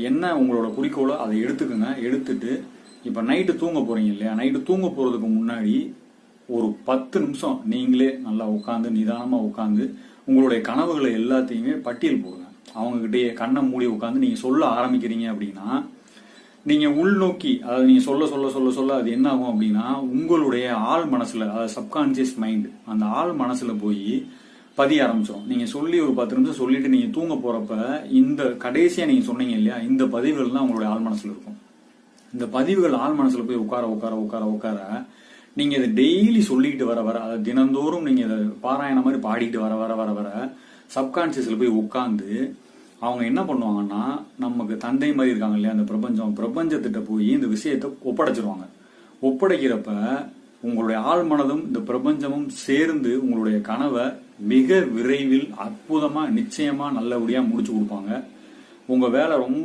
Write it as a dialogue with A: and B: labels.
A: என்ன உங்களோட குறிக்கோளோ அதை எடுத்துக்கோங்க. எடுத்துட்டு இப்போ நைட்டு தூங்க போறீங்க இல்லையா? நைட்டு தூங்க போறதுக்கு முன்னாடி ஒரு பத்து நிமிஷம் நீங்களே நல்லா உட்காந்து நிதானமாக உட்காந்து உங்களுடைய கனவுகளை எல்லாத்தையுமே பட்டியல் போடுங்க. அவங்க கண்ணை மூடி உட்காந்து நீங்கள் சொல்ல ஆரம்பிக்கிறீங்க அப்படின்னா நீங்கள் உள்நோக்கி அதாவது நீங்கள் சொல்ல சொல்ல சொல்ல சொல்ல அது என்ன ஆகும் அப்படின்னா உங்களுடைய ஆள் மனசில் அதாவது சப்கான்சியஸ் மைண்ட் அந்த ஆள் மனசில் போய் பதிய ஆரம்பிச்சிடும் நீங்க சொல்லி ஒரு பத்து நிமிஷம் சொல்லிட்டு நீங்க தூங்க போறப்ப இந்த கடைசியா நீங்க சொன்னீங்க இல்லையா இந்த பதிவுகள் தான் உங்களுடைய ஆள் மனசுல இருக்கும். இந்த பதிவுகள் ஆள் மனசுல போய் உட்கார உட்கார உட்கார உட்கார நீங்க இதை டெய்லி சொல்லிட்டு வர வர அதை தினந்தோறும் நீங்க இதை பாராயணம் மாதிரி பாடிட்டு வர வர வர வர சப்கான்சியஸ்ல போய் உட்காந்து அவங்க என்ன பண்ணுவாங்கன்னா நமக்கு தந்தை மாதிரி இருக்காங்க இல்லையா அந்த பிரபஞ்சம் பிரபஞ்சத்திட்ட போய் இந்த விஷயத்தை ஒப்படைச்சிருவாங்க. ஒப்படைக்கிறப்ப உங்களுடைய ஆழ்மனதும் இந்த பிரபஞ்சமும் சேர்ந்து உங்களுடைய கனவை மிக விரைவில் அற்புதமா நிச்சயமா நல்லபடியா முடிச்சு கொடுப்பாங்க. உங்க வேலை ரொம்ப